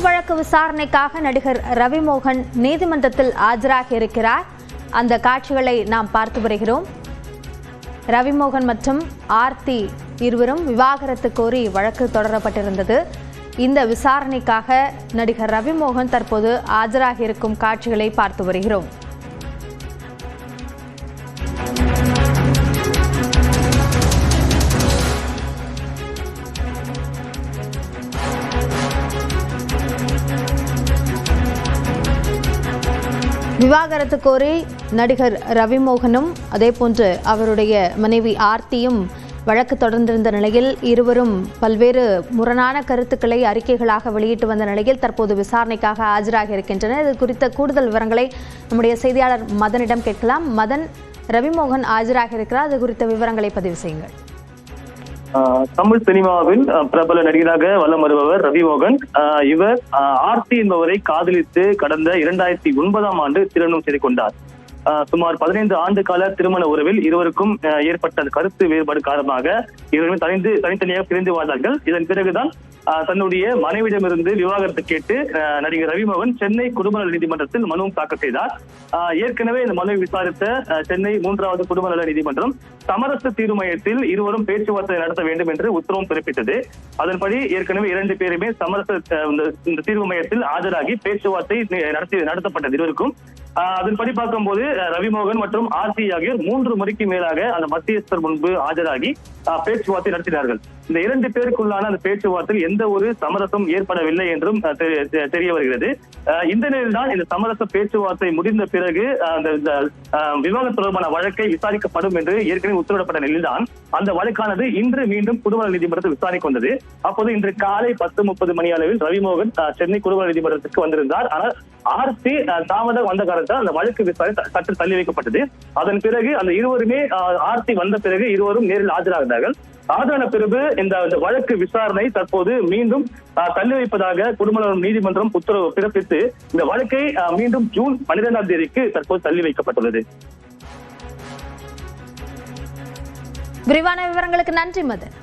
வழக்கு விசாரணைக்காக நடிகர் ரவிமோகன் நீதிமன்றத்தில் ஆஜராகி இருக்கிறார். அந்த காட்சிகளை நாம் பார்த்து வருகிறோம். ரவிமோகன் மற்றும் ஆர்த்தி இருவரும் விவாகரத்து கோரி வழக்கு தொடரப்பட்டிருந்தது. இந்த விசாரணைக்காக நடிகர் ரவிமோகன் தற்போது ஆஜராகி இருக்கும் காட்சிகளை பார்த்து வருகிறோம். விவாகரத்து கோரி நடிகர் ரவிமோகனும் அதேபோன்று அவருடைய மனைவி ஆர்த்தியும் வழக்கு தொடர்ந்திருந்த நிலையில் இருவரும் பல்வேறு முரணான கருத்துக்களை அறிக்கைகளாக வெளியிட்டு வந்த நிலையில் தற்போது விசாரணைக்காக ஆஜராகி இருக்கின்றனர். இது குறித்த கூடுதல் விவரங்களை நம்முடைய செய்தியாளர் மதனிடம் கேட்கலாம். மதன் ரவிமோகன் ஆஜராகி இருக்கிறார். அது குறித்த விவரங்களை பதிவு செய்யுங்கள். தமிழ் சினிமாவில் பிரபல நடிகராக வலம் வருபவர் ரவிமோகன். ஆஹ் இவர் ஆஹ் ஆர்த்தி என்பவரை காதலித்து கடந்த இரண்டாயிரத்தி ஒன்பதாம் ஆண்டு திருமணம் செய்து கொண்டார். சுமார் பதினைந்து ஆண்டு கால திருமண உறவில் இருவருக்கும் ஏற்பட்ட கருத்து வேறுபாடு காரணமாக இருவரும் தனிந்து தனித்தனியாக பிரிந்து வாழ்ந்தார்கள். இதன் பிறகுதான் தன்னுடைய மனைவியிடமிருந்து விவாகரத்து கேட்டு நடிகர் ரவிமோகன் சென்னை குடும்ப நல நீதிமன்றத்தில் மனுவும் தாக்கல் செய்தார். ஏற்கனவே இந்த மனுவை விசாரித்த சென்னை மூன்றாவது குடும்ப நல நீதிமன்றம் சமரச தீர்வு மையத்தில் இருவரும் பேச்சுவார்த்தை நடத்த வேண்டும் என்று உத்தரவும் பிறப்பித்தது. அதன்படி ஏற்கனவே இரண்டு பேருமே சமரச இந்த- இந்த தீர்வு மையத்தில் ஆஜராகி பேச்சுவார்த்தை நடத்தி நடத்தப்பட்டது இருவருக்கும். அதன்படி பார்க்கும்போது ரவிமோகன் மற்றும் ஆர்த்தி ஆகியோர் மூன்று முறைக்கு மேலாக அந்த மத்தியஸ்தர் முன்பு ஆஜராகி பேச்சுவார்த்தை நடத்தினார்கள். இந்த இரண்டு பேருக்குள்ளான அந்த பேச்சுவார்த்தையில் எந்த ஒரு சமரசம் ஏற்படவில்லை என்றும் தெரிய வருகிறது. இந்த நிலையில்தான் இந்த சமரச பேச்சுவார்த்தை முடிந்த பிறகு அந்த ஆஹ் விவாதம் தொடர்பான வழக்கை விசாரிக்கப்படும் என்று ஏற்கனவே உத்தரவிடப்பட்ட நிலையில்தான் அந்த வழக்கானது இன்று மீண்டும் குடும்ப நீதிமன்றத்தில் விசாரணைக்கு வந்தது. அப்போது இன்று காலை பத்து முப்பது மணி அளவில் ரவிமோகன் சென்னை குடும்ப நீதிமன்றத்திற்கு வந்திருந்தார். ஆனால் ஆர்த்தி தாமதம் வந்த காரணத்தால் அந்த வழக்கு விசாரணை சற்று தள்ளி வைக்கப்பட்டது. அதன் பிறகு அந்த இருவருமே ஆர்த்தி வந்த பிறகு இருவரும் நேரில் ஆஜராகிறார்கள் ஆஜரான பிறகு இந்த வழக்கு விசாரணை தற்போது மீண்டும் தள்ளி வைப்பதாக குடும்பநலம் நீதிமன்றம் உத்தரவு பிறப்பித்து இந்த வழக்கை மீண்டும் ஜூன் பன்னிரெண்டாம் தேதிக்கு தற்போது தள்ளி வைக்கப்பட்டுள்ளது. விரிவான விவரங்களுக்கு நன்றி மதன்.